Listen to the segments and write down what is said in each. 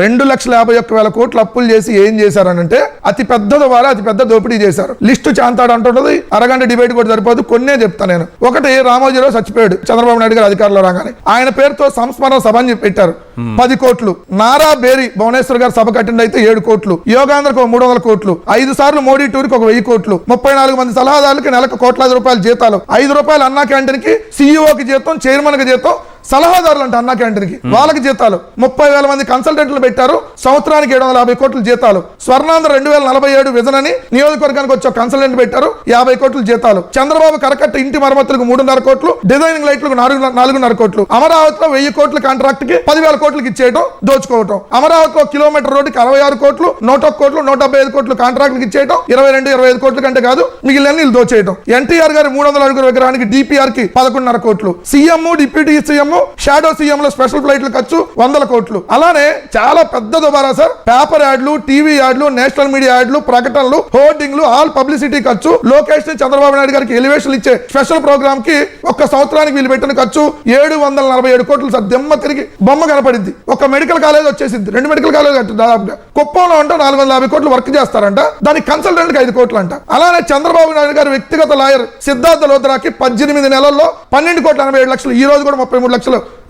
రెండు లక్షల యాభై ఒక్క వేల కోట్లు అప్పులు చేసి ఏం చేశారనంటే అతి పెద్ద ద్వారా అతి పెద్ద దోపిడీ చేశారు. లిస్టు చాంతాడు అంటున్నది అరగంట డిబేట్ కూడా సరిపోదు కొన్నే చెప్తా నేను. ఒకటి రామోజీరావు చచ్చిపోయాడు చంద్రబాబు నాయుడు గారు అధికారంలో రాగానే. ఆయన పేరుతో సంస్మరణ సభ అని పెట్టారు. పది కోట్లు. నారా బేరి భువనేశ్వర్ గారు సభ కట్టిండి అయితే ఏడు కోట్లు. యోగాంధ్రకు ఒక మూడు వందల కోట్లు. ఐదు సార్లు మోడీ టూర్కి ఒక వెయ్యి కోట్లు. ముప్పై నాలుగు మంది సలహాదారులకి నెలకు కోట్లాది రూపాయల జీతాలు. ఐదు రూపాయలు అన్నా క్యాంటీన్కి సీఈఓకి జీతం చైర్మన్కి జీతం సలహాదారులు అంట అన్నా క్యాంటీన్కి వాళ్ళకి జీతాలు. ముప్పై వేల మంది కన్సల్టెంట్లు పెట్టారు. సంవత్సరానికి ఏడు వందల యాభై కోట్ల జీతాలు. స్వర్ణాంధ్ర రెండు వేల నలభై ఏడు విజన్ అని నియోజకవర్గానికి వచ్చే కన్సల్టెంట్ పెట్టారు. యాభై కోట్ల జీతాలు. చంద్రబాబు కరకట్ట ఇంటి మరమ్మతులకు మూడున్నర కోట్లు డిజైనింగ్ లైట్లకు నాలుగు నాలుగున్నర కోట్లు. అమరావతిలో వెయ్యి కోట్ల కాంట్రాక్ట్కి పదివేల కోట్లకి ఇచ్చేయడం దోచుకోవటం. అమరావతిలో కిలోమీటర్ రోడ్డుకి అరవై ఆరు కోట్లు నూట కోట్లు నూట డెబ్బై ఐదు కోట్లు కాంట్రాక్ట్కి ఇచ్చేయడం ఇరవై రెండు ఇరవై ఐదు కోట్ల కంటే కాదు మిగిలిన వీళ్ళు దోచేయడం ఎన్టీఆర్ గారి మూడు వందల అడుగుల విగ్రహానికి డిపిఆర్కి పదకొండున్నర కోట్లు. CM deputy CM shadow CM లో స్పెషల్ ఫ్లైట్లు ఖర్చు వందల కోట్లు. అలానే చాలా పెద్ద దుబారా సార్. పేపర్ యాడ్లు టీవీ యాడ్లు నేషనల్ మీడియా యాడ్లు ప్రకటనలు హోర్డింగ్లు ఆల్ పబ్లిసిటీ ఖర్చు. లోకేష్ని చంద్రబాబు నాయుడు గారికి ఎలివేషన్ ఇచ్చే స్పెషల్ ప్రోగ్రామ్కి ఒక్క సంవత్సరానికి వీళ్ళు పెట్టిన ఖర్చు ఏడు వందల నలభై ఏడు కోట్లు సార్. దెమ్మ తిరిగి బొమ్మ కనపడింది. ఒక మెడికల్ కాలేజ్ వచ్చేసింది. రెండు మెడికల్ కాలేజ్ దాదాపుగా. కుప్పంలో అంటే నాలుగు వందల యాభై కోట్లు వర్క్ చేస్తారంట. దానికి కన్సల్టెంట్ ఐదు కోట్లు అంట అలానే చంద్రబాబు నాయుడు గారు వ్యక్తిగత లాయర్ సిద్ధార్థ లోత్రాకి పద్దెనిమిది నెలల్లో పన్నెండు కోట్ల ఎనభై ఏడు లక్షలు. ఈ రోజు కూడా ముప్పై మూడు లక్షలు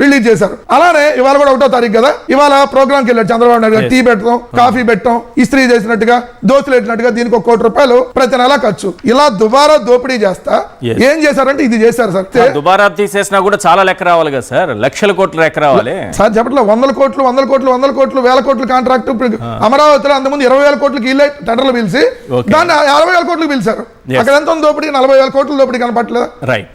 రిలీజ్ చేశారు. అలానే ఇవాళ కూడా ఒకటో తారీఖు కదా? ఇవాళ ప్రోగ్రామ్కి వెళ్ళాడు చంద్రబాబు నాయుడు గారు. టీ పెట్టడం కాఫీ పెట్టడం ఇస్త్రీ చేసినట్టుగా దోస్తులు పెట్టినట్టుగా దీనికి ఒక కోటి రూపాయలు ప్రతి నెల ఖర్చు. ఇలా దుబారా దోపిడీ చేస్తా. ఏం చేశారంటే ఇది చేశారు సార్. దుబారా తీసేసినా కూడా చాలా లెక్క రావాలి కదా సార్? లక్షల కోట్ల లెక్క రావాలి. సార్ చెప్పట్లే వందల కోట్లు వందల కోట్లు వందల కోట్లు వేల కోట్లు కాంట్రాక్ట్ అమరావతిలో అంతకుముందు ఇరవై వేల కోట్లకి ఇల్లే టెండర్లు పిలిచి. దాన్ని యాభై వేల కోట్లకు పిలిచారు. అక్కడ ఎంత దోపిడీ? నలభై వేల కోట్ల దోపిడీ కనపట్లేదు రైట్